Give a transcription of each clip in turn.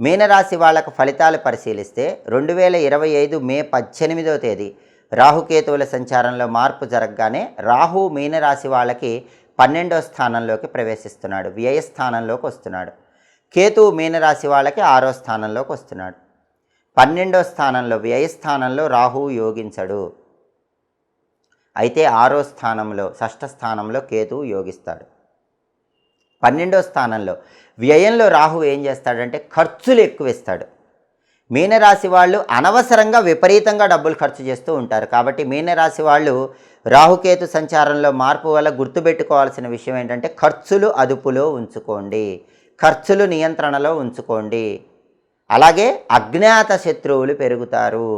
మీనరాశి వాళ్ళకు ఫలితాలు పరిశీలిస్తే రెండు వేల ఇరవై ఐదు మే పద్దెనిమిదవ తేదీ రాహుకేతువుల సంచారంలో మార్పు జరగగానే రాహు మీనరాశి వాళ్ళకి పన్నెండో స్థానంలోకి ప్రవేశిస్తున్నాడు వ్యయ స్థానంలోకి వస్తున్నాడు. కేతువు మీనరాశి వాళ్ళకి ఆరో స్థానంలోకి వస్తున్నాడు. పన్నెండో స్థానంలో వ్యయ స్థానంలో రాహువు యోగించడు. అయితే ఆరో స్థానంలో షష్ఠ స్థానంలో కేతువు యోగిస్తాడు. పన్నెండో స్థానంలో. వ్యయంలో రాహు ఏం చేస్తాడంటే ఖర్చులు ఎక్కువ ఇస్తాడు మీనరాశి వాళ్ళు అనవసరంగా విపరీతంగా డబ్బులు ఖర్చు చేస్తూ ఉంటారు. కాబట్టి మీనరాశి వాళ్ళు రాహుకేతు సంచారంలో మార్పు వల్ల గుర్తుపెట్టుకోవాల్సిన విషయం ఏంటంటే ఖర్చులు అదుపులో ఉంచుకోండి. ఖర్చులు నియంత్రణలో ఉంచుకోండి. అలాగే అజ్ఞాత శత్రువులు పెరుగుతారు.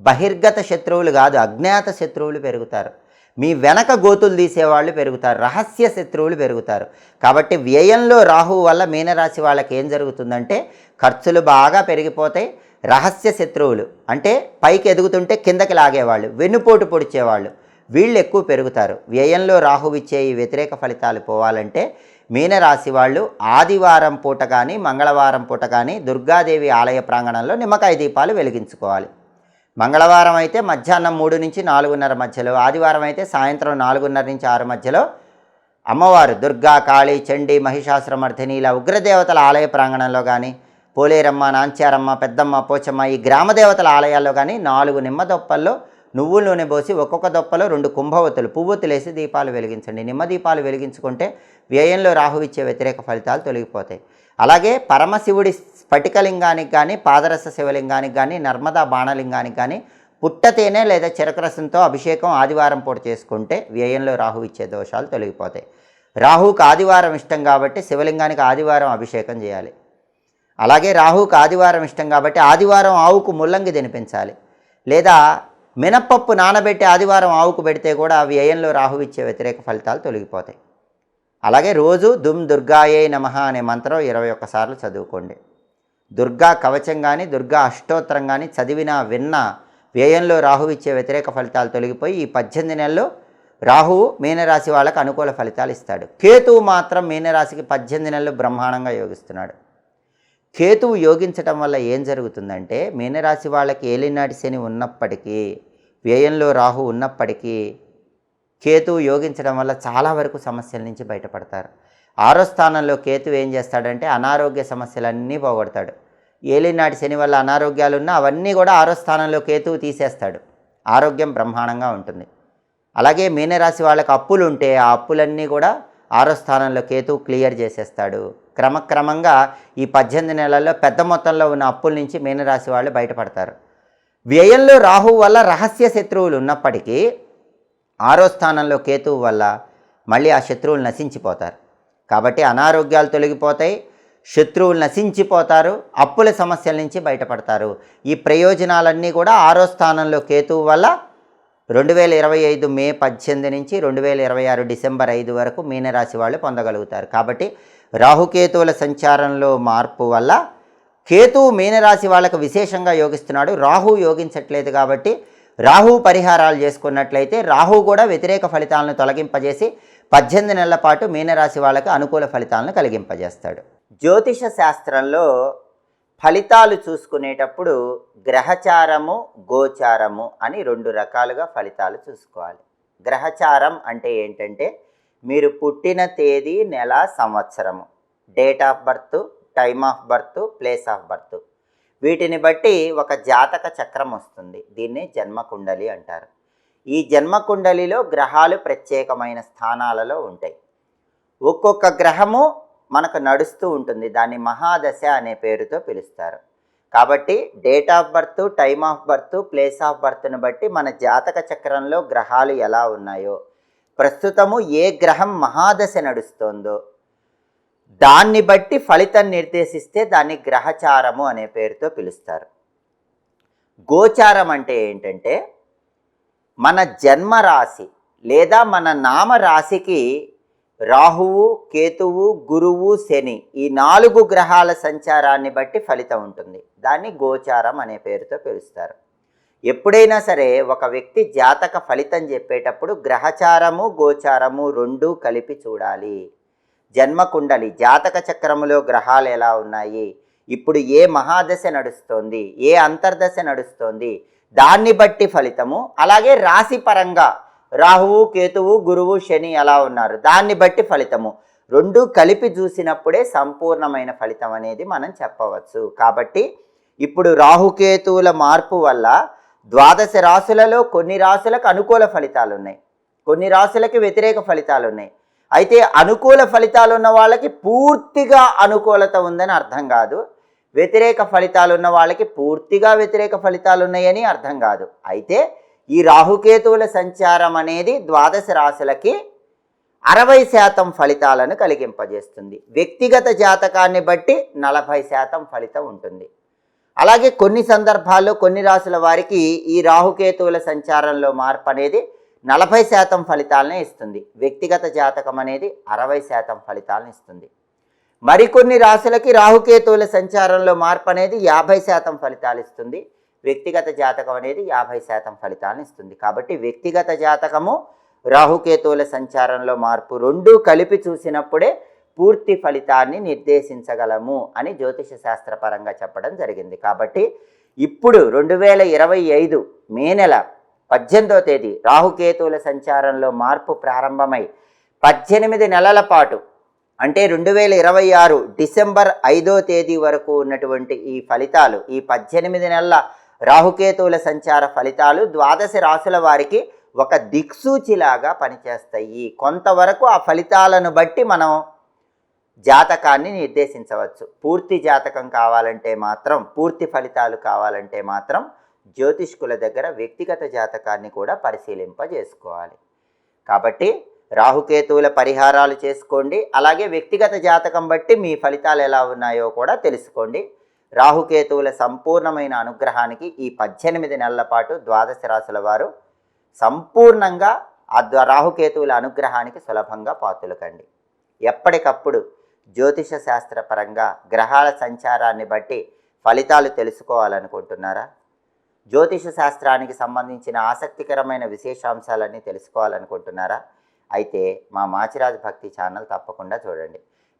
బహిర్గత శత్రువులు కాదు అజ్ఞాత శత్రువులు పెరుగుతారు. మీ వెనక గోతులు తీసేవాళ్ళు పెరుగుతారు రహస్య శత్రువులు పెరుగుతారు. కాబట్టి వ్యయంలో రాహు వల్ల మీనరాశి వాళ్ళకి ఏం జరుగుతుందంటే ఖర్చులు బాగా పెరిగిపోతాయి రహస్య శత్రువులు అంటే పైకి ఎదుగుతుంటే కిందకి లాగేవాళ్ళు వెన్నుపోటు పొడిచేవాళ్ళు వీళ్ళు ఎక్కువ పెరుగుతారు. వ్యయంలో రాహువిచ్చే ఇచ్చే ఈ వ్యతిరేక ఫలితాలు పోవాలంటే మీనరాశి వాళ్ళు ఆదివారం పూట కానీ మంగళవారం పూట కానీ దుర్గాదేవి ఆలయ ప్రాంగణంలో నిమ్మకాయ దీపాలు వెలిగించుకోవాలి. మంగళవారం అయితే మధ్యాహ్నం మూడు నుంచి నాలుగున్నర మధ్యలో ఆదివారం అయితే సాయంత్రం నాలుగున్నర నుంచి ఆరు మధ్యలో అమ్మవారు దుర్గా కాళీ చండి మహిషాసురమర్ధిని ఇలా ఉగ్రదేవతల ఆలయ ప్రాంగణంలో కానీ పోలేరమ్మ నాంచారమ్మ పెద్దమ్మ పోచమ్మ ఈ గ్రామదేవతల ఆలయాల్లో కానీ నాలుగు నిమ్మదొప్పల్లో నువ్వుల నూనె పోసి ఒక్కొక్క దొప్పలో రెండు కుంభవతులు పువ్వొత్తులేసి దీపాలు వెలిగించండి. నిమ్మ దీపాలు వెలిగించుకుంటే వ్యయంలో రాహువిచ్చే వ్యతిరేక ఫలితాలు తొలగిపోతాయి. అలాగే పరమశివుడి స్ఫటికలింగానికి కానీ పాదరస శివలింగానికి కానీ నర్మదా బాణలింగానికి కానీ పుట్టతేనే లేదా చిరకరసంతో అభిషేకం ఆదివారం పూట చేసుకుంటే వ్యయంలో రాహు ఇచ్చే దోషాలు తొలగిపోతాయి. రాహుకు ఆదివారం ఇష్టం కాబట్టి శివలింగానికి ఆదివారం అభిషేకం చేయాలి. అలాగే రాహుకు ఆదివారం ఇష్టం కాబట్టి ఆదివారం ఆవుకు ముల్లంగి తినిపించాలి. లేదా మినప్పప్పు నానబెట్టి ఆదివారం ఆవుకు పెడితే కూడా వ్యయంలో రాహువిచ్చే వ్యతిరేక ఫలితాలు తొలగిపోతాయి. అలాగే రోజు దుమ్ దుర్గాయే నమః అనే మంత్రం ఇరవై ఒక్కసార్లు చదువుకోండి. దుర్గా కవచం కానీ దుర్గా అష్టోత్తరం కానీ చదివినా విన్నా వ్యయంలో రాహు ఇచ్చే వ్యతిరేక ఫలితాలు తొలగిపోయి ఈ పద్దెనిమిది నెలలు రాహువు మీనరాశి వాళ్ళకు అనుకూల ఫలితాలు ఇస్తాడు. కేతువు మాత్రం మీనరాశికి పద్దెనిమిది నెలలు బ్రహ్మాండంగా యోగిస్తున్నాడు. కేతువు యోగించటం వల్ల ఏం జరుగుతుందంటే మీనరాశి వాళ్ళకి ఏలినాటి శని ఉన్నప్పటికీ వ్యయంలో రాహు ఉన్నప్పటికీ కేతువు యోగించడం వల్ల చాలా వరకు సమస్యల నుంచి బయటపడతారు. ఆరో స్థానంలో కేతువు ఏం చేస్తాడంటే అనారోగ్య సమస్యలన్నీ పోగొడతాడు. ఏలినాటి శని వల్ల అనారోగ్యాలు ఉన్నా అవన్నీ కూడా ఆరో స్థానంలో కేతువు తీసేస్తాడు. ఆరోగ్యం బ్రహ్మాండంగా ఉంటుంది. అలాగే మీనరాశి వాళ్ళకి అప్పులు ఉంటే ఆ అప్పులన్నీ కూడా ఆరో స్థానంలో కేతువు క్లియర్ చేసేస్తాడు. క్రమక్రమంగా ఈ పద్దెనిమిది నెలల్లో పెద్ద మొత్తంలో ఉన్న అప్పుల నుంచి మీనరాశి వాళ్ళు బయటపడతారు. వ్యయంలో రాహు వల్ల రహస్య శత్రువులు ఉన్నప్పటికీ ఆరో స్థానంలో కేతువు వల్ల మళ్ళీ ఆ శత్రువులు నశించిపోతారు. కాబట్టి అనారోగ్యాలు తొలగిపోతాయి శత్రువులు నశించిపోతారు అప్పుల సమస్యల నుంచి బయటపడతారు. ఈ ప్రయోజనాలన్నీ కూడా ఆరో స్థానంలో కేతువు వల్ల రెండు వేల ఇరవై ఐదు మే పద్దెనిమిది నుంచి రెండు వేల ఇరవై ఆరు డిసెంబర్ ఐదు వరకు మీనరాశి వాళ్ళు పొందగలుగుతారు. కాబట్టి రాహుకేతువుల సంచారంలో మార్పు వల్ల కేతువు మీనరాశి వాళ్ళకు విశేషంగా యోగిస్తున్నాడు. రాహు యోగించట్లేదు కాబట్టి రాహు పరిహారాలు చేసుకున్నట్లయితే రాహు కూడా వ్యతిరేక ఫలితాలను తొలగింపజేసి పద్దెనిమిది నెలల పాటు మీనరాశి వాళ్ళకు అనుకూల ఫలితాలను కలిగింపజేస్తాడు. జ్యోతిష శాస్త్రంలో ఫలితాలు చూసుకునేటప్పుడు గ్రహచారము గోచారము అని రెండు రకాలుగా ఫలితాలు చూసుకోవాలి. గ్రహచారం అంటే ఏంటంటే మీరు పుట్టిన తేదీ నెల సంవత్సరము. Date of birth time of birth place of birth. వీటిని బట్టి ఒక జాతక చక్రం వస్తుంది. దీన్ని జన్మకుండలి అంటారు. ఈ జన్మకుండలిలో గ్రహాలు ప్రత్యేకమైన స్థానాలలో ఉంటాయి. ఒక్కొక్క గ్రహము మనకు నడుస్తూ ఉంటుంది. దాన్ని మహాదశ అనే పేరుతో పిలుస్తారు. కాబట్టి date of birth time of birth place of బర్త్ను బట్టి మన జాతక చక్రంలో గ్రహాలు ఎలా ఉన్నాయో ప్రస్తుతము ఏ గ్రహం మహాదశ నడుస్తోందో దాన్ని బట్టి ఫలితం నిర్దేశిస్తే దాన్ని గ్రహచారము అనే పేరుతో పిలుస్తారు. గోచారం అంటే ఏంటంటే మన జన్మరాశి లేదా మన నామరాశికి రాహువు కేతువు గురువు శని ఈ నాలుగు గ్రహాల సంచారాన్ని బట్టి ఫలితం ఉంటుంది. దాన్ని గోచారం అనే పేరుతో పిలుస్తారు. ఎప్పుడైనా సరే ఒక వ్యక్తి జాతక ఫలితం చెప్పేటప్పుడు గ్రహచారము గోచారము రెండు కలిపి చూడాలి. జన్మకుండలి జాతక చక్రములో గ్రహాలు ఎలా ఉన్నాయి? ఇప్పుడు ఏ మహాదశ నడుస్తోంది? ఏ అంతర్దశ నడుస్తోంది? దాన్ని బట్టి ఫలితము. అలాగే రాశి పరంగా రాహువు కేతువు గురువు శని అలా ఉన్నారు. దాన్ని బట్టి ఫలితము. రెండు కలిపి చూసినప్పుడే సంపూర్ణమైన ఫలితం అనేది మనం చెప్పవచ్చు. కాబట్టి ఇప్పుడు రాహుకేతువుల మార్పు వల్ల ద్వాదశ రాశులలో కొన్ని రాశులకు అనుకూల ఫలితాలు ఉన్నాయి. కొన్ని రాశులకి వ్యతిరేక ఫలితాలు ఉన్నాయి. అయితే అనుకూల ఫలితాలు ఉన్న వాళ్ళకి పూర్తిగా అనుకూలత ఉందని అర్థం కాదు. వ్యతిరేక ఫలితాలు ఉన్న వాళ్ళకి పూర్తిగా వ్యతిరేక ఫలితాలు ఉన్నాయని అర్థం కాదు. అయితే ఈ రాహుకేతువుల సంచారం అనేది ద్వాదశ రాశులకి అరవై శాతం ఫలితాలను కలిగింపజేస్తుంది. వ్యక్తిగత జాతకాన్ని బట్టి నలభై శాతం ఫలితం ఉంటుంది. అలాగే కొన్ని సందర్భాల్లో కొన్ని రాశుల వారికి ఈ రాహుకేతువుల సంచారంలో మార్పు అనేది నలభై శాతం ఫలితాలనే ఇస్తుంది. వ్యక్తిగత జాతకం అనేది అరవై శాతం ఫలితాలను ఇస్తుంది. మరికొన్ని రాశులకి రాహుకేతువుల సంచారంలో మార్పు అనేది యాభై శాతం ఫలితాలు ఇస్తుంది. వ్యక్తిగత జాతకం అనేది యాభై శాతం ఫలితాలను ఇస్తుంది. కాబట్టి వ్యక్తిగత జాతకము రాహుకేతువుల సంచారంలో మార్పు రెండూ కలిపి చూసినప్పుడే పూర్తి ఫలితాన్ని నిర్దేశించగలము అని జ్యోతిష శాస్త్రపరంగా చెప్పడం జరిగింది. కాబట్టి ఇప్పుడు రెండు వేల ఇరవై ఐదు మే నెల పద్దెనిమిదవ తేదీ రాహుకేతువుల సంచారంలో మార్పు ప్రారంభమై పద్దెనిమిది నెలల పాటు అంటే రెండు వేల ఇరవై ఆరు డిసెంబర్ ఐదో తేదీ వరకు ఉన్నటువంటి ఈ ఫలితాలు ఈ పద్దెనిమిది నెలల రాహుకేతువుల సంచార ఫలితాలు ద్వాదశ రాశుల వారికి ఒక దిక్సూచిలాగా పనిచేస్తాయి. కొంతవరకు ఆ ఫలితాలను బట్టి మనం జాతకాన్ని నిర్దేశించవచ్చు. పూర్తి జాతకం కావాలంటే మాత్రం పూర్తి ఫలితాలు కావాలంటే మాత్రం జ్యోతిష్కుల దగ్గర వ్యక్తిగత జాతకాన్ని కూడా పరిశీలింపజేసుకోవాలి. కాబట్టి రాహుకేతువుల పరిహారాలు చేసుకోండి. అలాగే వ్యక్తిగత జాతకం బట్టి మీ ఫలితాలు ఎలా ఉన్నాయో కూడా తెలుసుకోండి. రాహుకేతువుల సంపూర్ణమైన అనుగ్రహానికి ఈ పద్దెనిమిది నెలల పాటు ద్వాదశ రాశుల వారు సంపూర్ణంగా ఆ రాహుకేతువుల అనుగ్రహానికి సులభంగా పాతులకండి ఎప్పటికప్పుడు జ్యోతిష శాస్త్ర పరంగా గ్రహాల సంచారాన్ని బట్టి ఫలితాలు తెలుసుకోవాలనుకుంటున్నారా? జ్యోతిష శాస్త్రానికి సంబంధించిన ఆసక్తికరమైన విశేషాంశాలన్నీ తెలుసుకోవాలనుకుంటున్నారా? అయితే మా మాచిరాజ్ భక్తి ఛానల్ తప్పకుండా చూడండి.